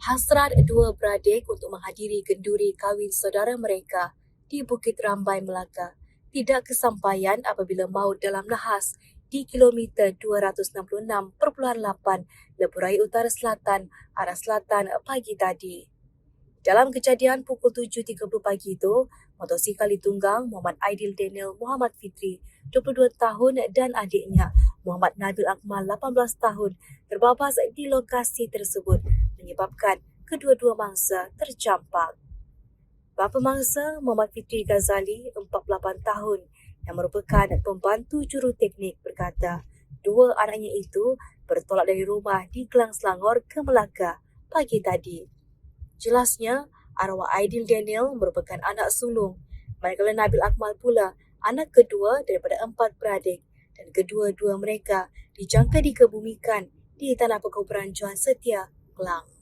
Hasrat dua beradik untuk menghadiri kenduri kahwin saudara mereka di Bukit Rambai, Melaka tidak kesampaian apabila maut dalam nahas di kilometer 266.8 Lebuh Utara Selatan, arah selatan pagi tadi. Dalam kejadian pukul 7.30 pagi itu, motosikal ditunggang Muhammad Aidil Daniel Muhammad Fitri, 22 tahun dan adiknya Muhammad Nabil Akmal, 18 tahun, terbabas di lokasi tersebut menyebabkan kedua-dua mangsa tercampak. Bapa mangsa Muhammad Fitri Ghazali, 48 tahun, yang merupakan pembantu juru teknik berkata, dua anaknya itu bertolak dari rumah di Kelang Selangor ke Melaka pagi tadi. Jelasnya, arwah Aidil Daniel merupakan anak sulung, manakala Nabil Akmal pula anak kedua daripada empat beradik dan kedua-dua mereka dijangka dikebumikan di Tanah Perkuburan Juan Setia, Kelang.